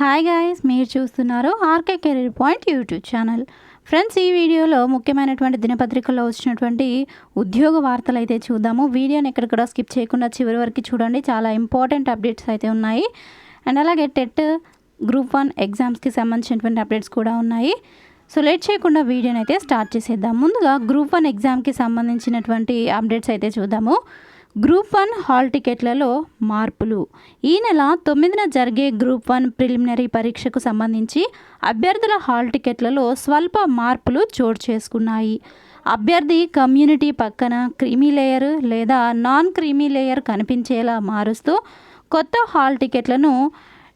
Hi guys మీరు చూస్తున్నారు RK career point YouTube channel friends ఈ వీడియోలో ముఖ్యమైనటువంటి దినపత్రికల్లో వచ్చినటువంటి ఉద్యోగ వార్తలు అయితే చూద్దాము. వీడియోని ఎక్కడిక్కడ స్కిప్ చేయకుండా చివరి వరకు చూడండి. చాలా ఇంపార్టెంట్ అప్డేట్స్ అయితే ఉన్నాయి. అండ్ అలాగే టెట్ గ్రూప్ వన్ ఎగ్జామ్స్కి సంబంధించినటువంటి అప్డేట్స్ కూడా ఉన్నాయి. సో లేట్ చేయకుండా వీడియోని అయితే స్టార్ట్ చేసేద్దాం. ముందుగా గ్రూప్ వన్ ఎగ్జామ్కి సంబంధించినటువంటి అప్డేట్స్ అయితే చూద్దాము. గ్రూప్ వన్ హాల్ టికెట్లలో మార్పులు. ఈ నెల తొమ్మిదిన జరిగే గ్రూప్ వన్ ప్రిలిమినరీ పరీక్షకు సంబంధించి అభ్యర్థుల హాల్ టికెట్లలో స్వల్ప మార్పులు చోటు చేసుకున్నాయి. అభ్యర్థి కమ్యూనిటీ పక్కన క్రీమీ లేయర్ లేదా నాన్ క్రీమీ లేయర్ కనిపించేలా మారుస్తూ కొత్త హాల్ టికెట్లను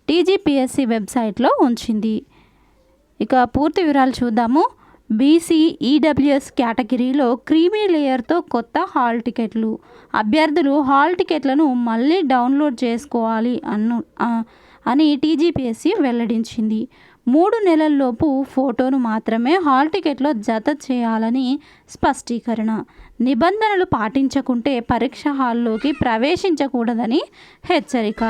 టీజీపీఎస్సీ వెబ్సైట్లో ఉంచింది. ఇక పూర్తి వివరాలు చూద్దాము. బీసీ ఈడబ్ల్యూఎస్ కేటగిరీలో క్రీమీ లేయర్తో కొత్త హాల్ టికెట్లు. అభ్యర్థులు హాల్ టికెట్లను మళ్ళీ డౌన్లోడ్ చేసుకోవాలి అను అని టీజీపీఎస్సీ వెల్లడించింది. మూడు నెలల్లోపు ఫోటోను మాత్రమే హాల్ టికెట్లో జత చేయాలని స్పష్టీకరణ. నిబంధనలు పాటించకుంటే పరీక్ష హాల్లోకి ప్రవేశించకూడదని హెచ్చరిక.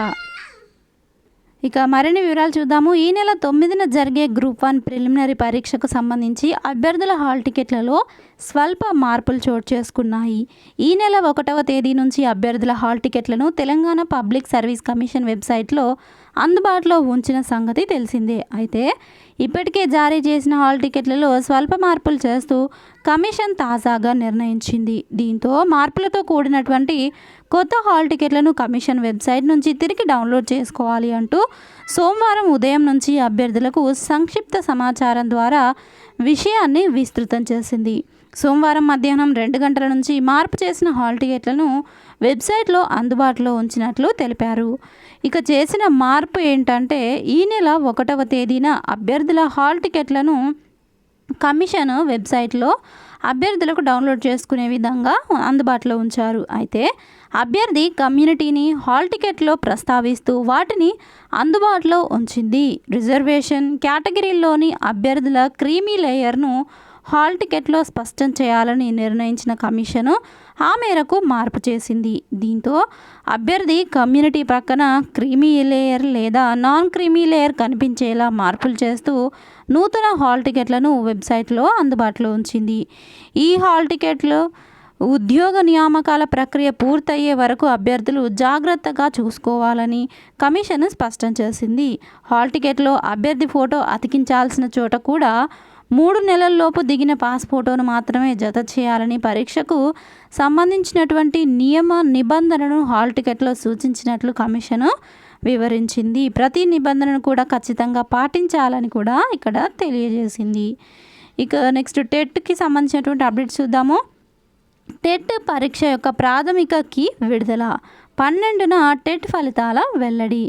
ఇక మరిన్ని వివరాలు చూద్దాము. ఈ నెల తొమ్మిదిన జరిగే గ్రూప్ వన్ ప్రిలిమినరీ పరీక్షకు సంబంధించి అభ్యర్థుల హాల్ టికెట్లలో స్వల్ప మార్పులు చోటు చేసుకున్నాయి. ఈ నెల ఒకటవ తేదీ నుంచి అభ్యర్థుల హాల్ టికెట్లను తెలంగాణ పబ్లిక్ సర్వీస్ కమిషన్ వెబ్సైట్లో అందుబాటులో ఉంచిన సంగతి తెలిసిందే. అయితే ఇప్పటికే జారీ చేసిన హాల్ టికెట్లలో స్వల్ప మార్పులు చేస్తూ కమిషన్ తాజాగా నిర్ణయించింది. దీంతో మార్పులతో కూడినటువంటి కొత్త హాల్ టికెట్లను కమిషన్ వెబ్సైట్ నుంచి తిరిగి డౌన్లోడ్ చేసుకోవాలి అంటూ సోమవారం ఉదయం నుంచి అభ్యర్థులకు సంక్షిప్త సమాచారం ద్వారా విషయాన్ని విస్తృతం చేసింది. సోమవారం మధ్యాహ్నం రెండు గంటల నుంచి మార్పు చేసిన హాల్ టికెట్లను వెబ్సైట్లో అందుబాటులో ఉంచినట్లు తెలిపారు. ఇక చేసిన మార్పు ఏంటంటే ఈ నెల ఒకటవ తేదీన అభ్యర్థుల హాల్ టికెట్లను కమిషన్ వెబ్సైట్లో అభ్యర్థులకు డౌన్లోడ్ చేసుకునే విధంగా అందుబాటులో ఉంచారు. అయితే అభ్యర్థి కమ్యూనిటీని హాల్ టికెట్లో ప్రస్తావిస్తూ వాటిని అందుబాటులో ఉంచింది. రిజర్వేషన్ కేటగిరీలోని అభ్యర్థుల క్రీమీ లేయర్ను హాల్ టికెట్లో స్పష్టం చేయాలని నిర్ణయించిన కమిషను ఆ మేరకు మార్పు చేసింది. దీంతో అభ్యర్థి కమ్యూనిటీ పక్కన క్రీమీ లేయర్ లేదా నాన్ క్రీమీ లేయర్ కనిపించేలా మార్పులు చేస్తూ నూతన హాల్ టికెట్లను వెబ్సైట్లో అందుబాటులో ఉంచింది. ఈ హాల్ టికెట్లు ఉద్యోగ నియామకాల ప్రక్రియ పూర్తయ్యే వరకు అభ్యర్థులు జాగ్రత్తగా చూసుకోవాలని కమిషన్ స్పష్టం చేసింది. హాల్ టికెట్లో అభ్యర్థి ఫోటో అతికించాల్సిన చోట కూడా మూడు నెలల్లోపు దిగిన పాస్ ఫోటోను మాత్రమే జత చేయాలని పరీక్షకు సంబంధించినటువంటి నియమ నిబంధనను హాల్ టికెట్లో సూచించినట్లు కమిషన్ వివరించింది. ప్రతి నిబంధనను కూడా ఖచ్చితంగా పాటించాలని కూడా ఇక్కడ తెలియజేసింది. ఇక నెక్స్ట్ టెట్కి సంబంధించినటువంటి అప్డేట్స్ చూద్దాము. టెట్ పరీక్ష యొక్క ప్రాథమిక కీ విడుదల. పన్నెండున టెట్ ఫలితాల వెల్లడి.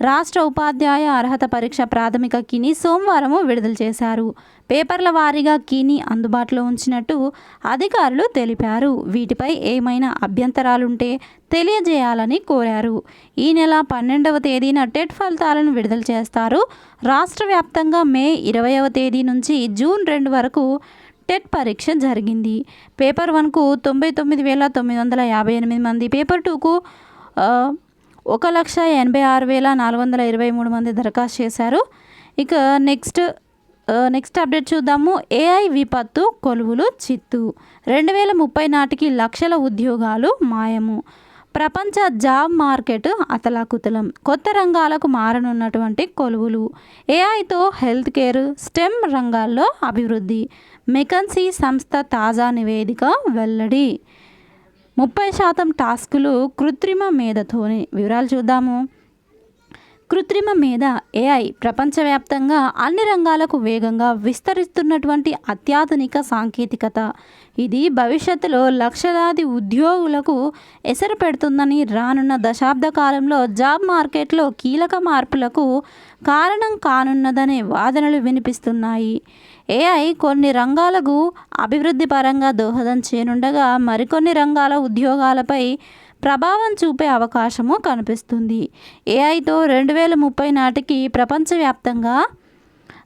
రాష్ట్ర ఉపాధ్యాయ అర్హత పరీక్ష ప్రాథమిక కీని సోమవారం విడుదల చేశారు. పేపర్ల వారీగా కీని అందుబాటులో ఉంచినట్టు అధికారులు తెలిపారు. వీటిపై ఏమైనా అభ్యంతరాలుంటే తెలియజేయాలని కోరారు. ఈ నెల పన్నెండవ తేదీన టెట్ ఫలితాలను విడుదల చేస్తారు. రాష్ట్ర వ్యాప్తంగా మే ఇరవైవ తేదీ నుంచి జూన్ రెండు వరకు టెట్ పరీక్ష జరిగింది. పేపర్ వన్కు తొంభై తొమ్మిది వేల తొమ్మిది వందల యాభై ఎనిమిది మంది పేపర్ టూకు ఒక లక్ష ఎనభై ఆరు వేల నాలుగు వందల ఇరవై మూడు మంది దరఖాస్తు చేశారు. ఇక నెక్స్ట్ నెక్స్ట్ అప్డేట్ చూద్దాము. ఏఐ విపత్తు కొలువులు చిత్తు. రెండు వేల ముప్పై నాటికి లక్షల ఉద్యోగాలు మాయము. ప్రపంచ జాబ్ మార్కెట్ అతలాకుతలం. కొత్త రంగాలకు మారనున్నటువంటి కొలువులు. ఏఐతో హెల్త్ కేర్ స్టెమ్ రంగాల్లో అభివృద్ధి. మెకన్సీ సంస్థ తాజా నివేదిక వెల్లడి. ముప్పై శాతం టాస్కులు కృత్రిమ మేధతోనే వివరాలు చూద్దాము. కృత్రిమ మీద ఏఐ ప్రపంచవ్యాప్తంగా అన్ని రంగాలకు వేగంగా విస్తరిస్తున్నటువంటి అత్యాధునిక సాంకేతికత. ఇది భవిష్యత్తులో లక్షలాది ఉద్యోగులకు ఎసరు పెడుతుందని రానున్న దశాబ్ద కాలంలో జాబ్ మార్కెట్లో కీలక మార్పులకు కారణం కానున్నదనే వాదనలు వినిపిస్తున్నాయి. ఏఐ కొన్ని రంగాలకు అభివృద్ధి పరంగా దోహదం చేయనుండగా మరికొన్ని రంగాల ఉద్యోగాలపై ప్రభావం చూపే అవకాశము కనిపిస్తుంది. ఏఐతో రెండు వేల ముప్పై నాటికి ప్రపంచవ్యాప్తంగా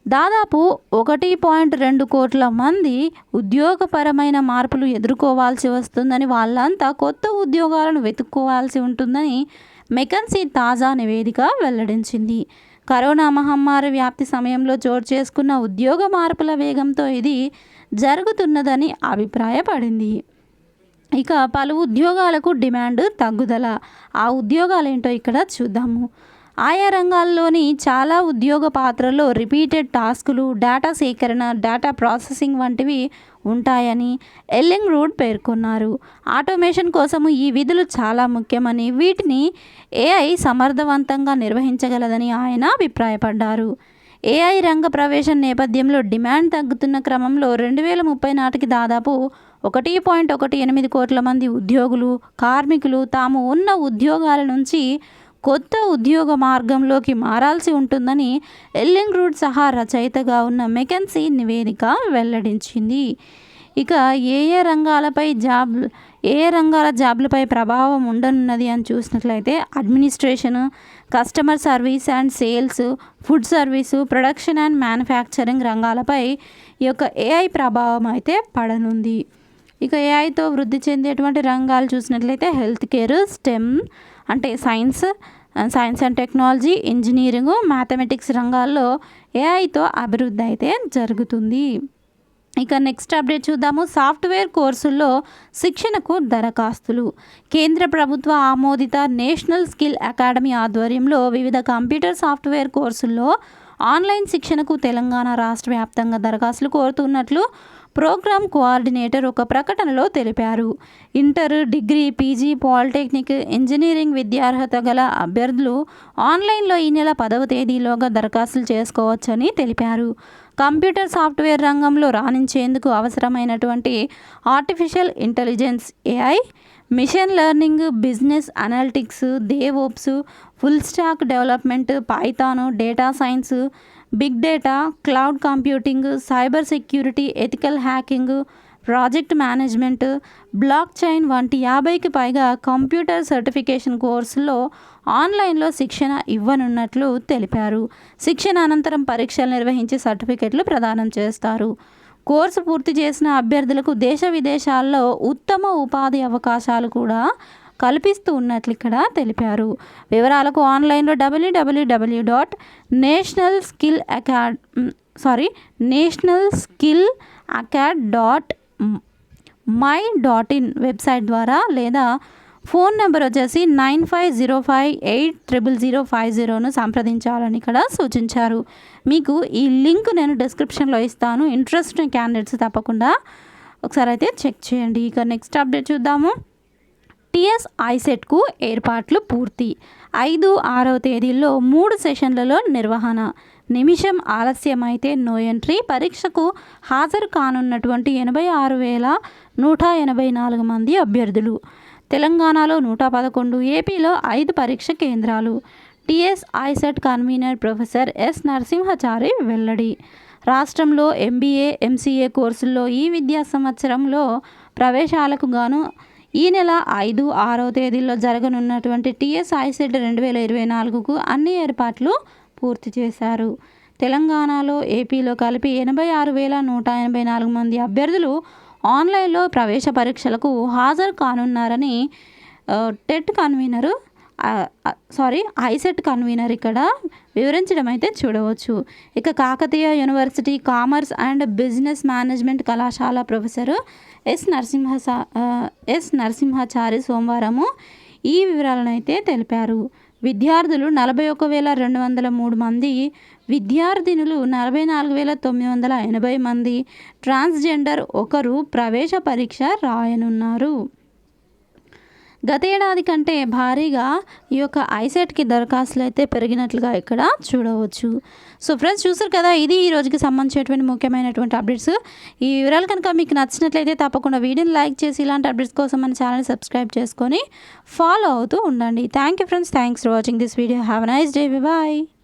దాదాపు ఒకటి పాయింట్ రెండు కోట్ల మంది ఉద్యోగపరమైన మార్పులు ఎదుర్కోవాల్సి వస్తుందని వాళ్ళంతా కొత్త ఉద్యోగాలను వెతుక్కోవాల్సి ఉంటుందని మెకన్సీ తాజా నివేదిక వెల్లడించింది. కరోనా మహమ్మారి వ్యాప్తి సమయంలో చోటు చేసుకున్న ఉద్యోగ మార్పుల వేగంతో ఇది జరుగుతున్నదని అభిప్రాయపడింది. ఇక పలు ఉద్యోగాలకు డిమాండ్ తగ్గుదల. ఆ ఉద్యోగాలు ఏంటో ఇక్కడ చూద్దాము. ఆయా రంగాల్లోని చాలా ఉద్యోగ పాత్రల్లో రిపీటెడ్ టాస్కులు డేటా సేకరణ డేటా ప్రాసెసింగ్ వంటివి ఉంటాయని ఎల్లింగ్ రూడ్ పేర్కొన్నారు. ఆటోమేషన్ కోసము ఈ విధులు చాలా ముఖ్యమని వీటిని ఏఐ సమర్థవంతంగా నిర్వహించగలదని ఆయన అభిప్రాయపడ్డారు. ఏఐ రంగ ప్రవేశం నేపథ్యంలో డిమాండ్ తగ్గుతున్న క్రమంలో రెండు వేల ముప్పై నాటికి దాదాపు ఒకటి పాయింట్ ఒకటి ఎనిమిది కోట్ల మంది ఉద్యోగులు కార్మికులు తాము ఉన్న ఉద్యోగాల నుంచి కొత్త ఉద్యోగ మార్గంలోకి మారాల్సి ఉంటుందని ఎల్లింగ్ రూడ్ సహా రచయితగా ఉన్న మెకెన్సీ నివేదిక వెల్లడించింది. ఇక ఏ ఏ రంగాలపై జాబ్ ఏ రంగాల జాబ్లపై ప్రభావం ఉండనున్నది అని చూసినట్లయితే administration customer service and sales food service production and manufacturing రంగాలపై ఈ యొక్క ఏఐ ప్రభావం అయితే పడనుంది. ఇక ఏఐతో వృద్ధి చెందేటువంటి రంగాలు చూసినట్లయితే హెల్త్ కేర్ స్టెమ్ అంటే science science and technology engineering mathematics రంగాల్లో ఏఐతో అభివృద్ధి అయితే జరుగుతుంది. ఇక నెక్స్ట్ అప్డేట్ చూద్దాము. సాఫ్ట్వేర్ కోర్సుల్లో శిక్షణకు దరఖాస్తులు. కేంద్ర ప్రభుత్వ ఆమోదిత నేషనల్ స్కిల్ అకాడమీ ఆధ్వర్యంలో వివిధ కంప్యూటర్ సాఫ్ట్వేర్ కోర్సుల్లో ఆన్లైన్ శిక్షణకు తెలంగాణ రాష్ట్ర వ్యాప్తంగా దరఖాస్తులు కోరుతున్నట్లు ప్రోగ్రామ్ కోఆర్డినేటర్ ఒక ప్రకటనలో తెలిపారు. Inter degree PG polytechnic engineering విద్యార్హత గల అభ్యర్థులు ఆన్లైన్లో ఈ నెల పదవ తేదీలోగా దరఖాస్తులు చేసుకోవచ్చని తెలిపారు. కంప్యూటర్ సాఫ్ట్వేర్ రంగంలో రాణించేందుకు అవసరమైనటువంటి artificial intelligence AI machine learning business analytics DevOps full stack development python data science big data cloud computing cyber security ethical hacking project management block chain వంటి యాభైకి పైగా కంప్యూటర్ సర్టిఫికేషన్ కోర్సుల్లో ఆన్లైన్లో శిక్షణ ఇవ్వనున్నట్లు తెలిపారు. శిక్షణ అనంతరం పరీక్షలు నిర్వహించి సర్టిఫికెట్లు ప్రదానం చేస్తారు. కోర్సు పూర్తి చేసిన అభ్యర్థులకు దేశ విదేశాల్లో ఉత్తమ ఉపాధి అవకాశాలు కూడా కల్పిస్తూ ఉన్నట్లు ఇక్కడ తెలిపారు. వివరాలకు ఆన్లైన్లో W W W dot national skill acad sorry national skill acad dot my dot in website ద్వారా లేదా ఫోన్ నెంబర్ వచ్చేసి nine five zero five eight triple zero five జీరోను సంప్రదించాలని ఇక్కడ సూచించారు. మీకు ఈ లింక్ నేను డిస్క్రిప్షన్లో ఇస్తాను. ఇంట్రెస్ట్ క్యాండిడేట్స్ తప్పకుండా ఒకసారి అయితే చెక్ చేయండి. ఇక నెక్స్ట్ అప్డేట్ చూద్దాము. టిఎస్ ఐసెట్కు ఏర్పాట్లు పూర్తి. ఐదు ఆరవ తేదీల్లో మూడు సెషన్లలో నిర్వహణ. నిమిషం ఆలస్యమైతే నో ఎంట్రీ. పరీక్షకు హాజరు కానున్నటువంటి ఎనభై ఆరు వేల నూట ఎనభై నాలుగు మంది అభ్యర్థులు. తెలంగాణలో నూట పదకొండు ఏపీలో ఐదు పరీక్ష కేంద్రాలు. TS ICET convener professor S Narasimhachari వెల్లడి. రాష్ట్రంలో ఎంబీఏ ఎంసీఏ కోర్సుల్లో ఈ విద్యా సంవత్సరంలో ప్రవేశాలకు గాను ఈ నెల ఐదు ఆరో తేదీల్లో జరగనున్నటువంటి టీఎస్ ఐసెట్ రెండు వేల ఇరవై నాలుగుకు అన్ని ఏర్పాట్లు పూర్తి చేశారు. తెలంగాణలో ఏపీలో కలిపి ఎనభై ఆరు వేల నూట ఎనభై నాలుగు మంది అభ్యర్థులు ఆన్లైన్లో ప్రవేశ పరీక్షలకు హాజరు కానున్నారని TET convener sorry ICET convener ఇక్కడ వివరించడం అయితే చూడవచ్చు. ఇక Kakatiya university commerce and business management కళాశాల professor S Narasimha S Narasimhachari సోమవారము ఈ వివరాలను అయితే తెలిపారు. విద్యార్థులు నలభై ఒక వేల రెండు వందల మూడు మంది విద్యార్థినులు నలభై నాలుగు వేల తొమ్మిది వందల ఎనభై మంది ట్రాన్స్జెండర్ ఒకరు ప్రవేశ పరీక్ష రాయనున్నారు. గతేడాది కంటే భారీగా ఈ యొక్క ఐసెట్కి దరఖాస్తులు అయితే పెరిగినట్లుగా ఇక్కడ చూడవచ్చు. సో ఫ్రెండ్స్ చూసారు కదా ఇది ఈ రోజుకి సంబంధించినటువంటి ముఖ్యమైనటువంటి అప్డేట్స్. ఈ వివరాలు కనుక మీకు నచ్చినట్లయితే తప్పకుండా వీడియోని లైక్ చేసి ఇలాంటి అప్డేట్స్ కోసం మన ఛానల్ సబ్స్క్రైబ్ చేసుకొని ఫాలో అవుతూ ఉండండి. Thank you friends. Thanks for watching this video. Have nice day. Bye